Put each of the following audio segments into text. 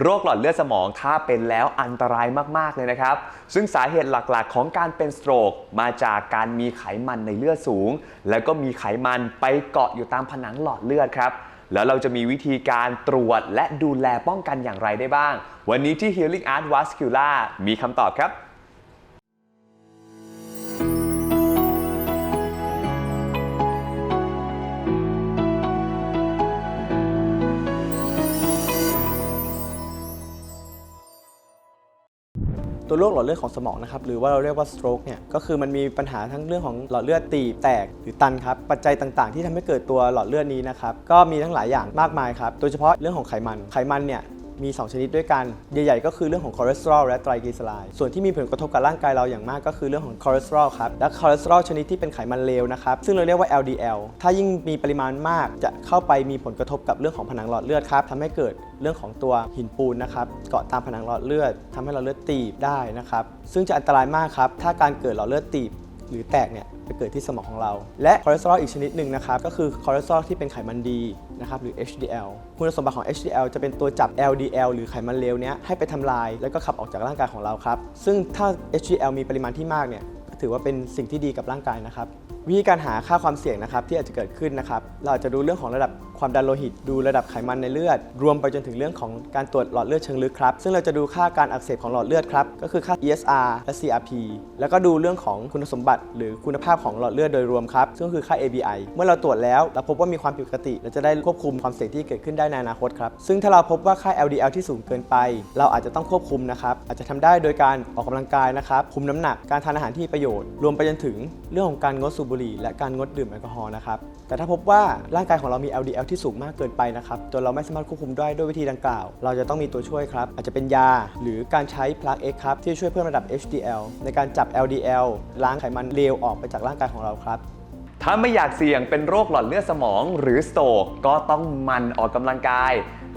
โรคหลอดเลือดสมองถ้าเป็นแล้วอันตรายมาก ๆ เลยนะครับ ซึ่งสาเหตุหลักๆ ของการเป็นสโตรกมาจากการมีไขมันในเลือดสูง แล้วก็มีไขมันไปเกาะอยู่ตามผนังหลอดเลือดครับ แล้วเราจะมีวิธีการตรวจและดูแลป้องกันอย่างไรได้บ้าง วันนี้ที่ Healing Art Vascular มีคำตอบครับ ตัวโรคหลอดเลือดของสมองนะครับหรือว่าเราเรียกว่า stroke เนี่ยก็คือมันมีปัญหาทั้งเรื่องของหลอดเลือดตีบแตกหรือตันครับปัจจัยต่างๆ ที่ทำให้เกิดตัวหลอดเลือดนี้นะครับก็มีทั้งหลายอย่างมากมายครับโดยเฉพาะเรื่องของไขมันไขมันเนี่ย มี 2 ชนิดด้วยกันใหญ่ๆก็คือเรื่องของคอเลสเตอรอลและไตรกลีเซอไรด์ส่วนที่มีผลกระทบกับร่างกายเราอย่างมากก็คือเรื่องของคอเลสเตอรอลครับและคอเลสเตอรอลชนิดที่เป็นไขมันเลวนะครับซึ่งเราเรียกว่า LDL ถ้ายิ่งมีปริมาณมากจะเข้าไปมีผลกระทบกับเรื่องของผนังหลอดเลือดครับทำให้เกิดเรื่องของตัวหินปูนนะครับเกาะตามผนังหลอดเลือดทำให้หลอดเลือดตีบได้นะครับซึ่งจะอันตรายมากครับถ้าการเกิดหลอดเลือดตีบ หรือแตกเนี่ยไปเกิดที่สมองของเรา และคอเลสเตอรอลอีกชนิดหนึ่งนะครับก็คือคอเลสเตอรอลที่เป็นไขมันดีนะครับหรือ HDL คุณสมบัติของ HDL จะเป็นตัวจับ LDL หรือไขมันเลวเนี้ยให้ไปทำลาย แล้วก็ขับออกจากร่างกายของเราครับ ซึ่งถ้า HDL มีปริมาณที่มากเนี่ยก็ถือว่าเป็นสิ่งที่ดีกับร่างกายนะครับวิธีการหาค่าความเสี่ยงนะครับที่อาจจะเกิดขึ้นนะครับเราจะดูเรื่องของระดับ ความดันโลหิต ดูระดับไขมันในเลือด รวมไปจนถึงเรื่องของการตรวจหลอดเลือดเชิงลึกครับ ซึ่งเราจะดูค่าการอักเสบของหลอดเลือดครับ ก็คือค่า ESR และ CRP แล้วก็ดูเรื่องของคุณสมบัติ หรือคุณภาพของหลอดเลือดโดยรวมครับ ซึ่งก็คือค่า ABI เมื่อเราตรวจแล้วเราพบว่ามีความผิดปกติ เราจะได้ควบคุมความเสี่ยงที่เกิดขึ้นได้ในอนาคตครับ ซึ่งถ้าเราพบว่าค่า LDL ที่สูงเกินไป เราอาจจะต้องควบคุมนะครับ อาจจะทำได้โดยการออกกำลังกายนะครับ คุมน้ำหนัก การทานอาหารที่มีประโยชน์ รวมไปจนถึงเรื่องของการงดสูบบุหรี่และการงดดื่มแอลกอฮอล์นะครับ แต่ถ้าพบว่าร่างกายของเรามี LDL ที่สูงมากเกินไปนะครับจนเราไม่สามารถควบคุมได้ด้วยวิธีดังกล่าว เราจะต้องมีตัวช่วยครับ อาจจะเป็นยา หรือการใช้ Plug X ครับที่ช่วยเพิ่มระดับ HDL ในการจับ LDL ล้างไขมันเลวออกไปจากร่างกายของเราครับถ้าไม่อยากเสี่ยงเป็นโรคหลอดเลือดสมอง หรือสโตรกก็ต้องมันออกกำลังกาย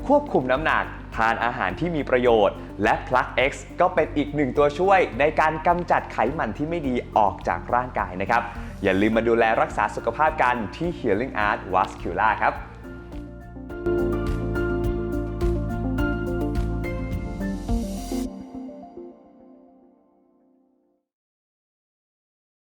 ควบคุมน้ำหนัก ทานอาหารที่มีประโยชน์ และ Plug X ก็เป็นอีกหนึ่งตัวช่วย ในการกำจัดไขมันที่ไม่ดีออกจากร่างกายนะครับ อย่าลืมมาดูแลรักษาสุขภาพกันที่ Healing Art Vascular ครับ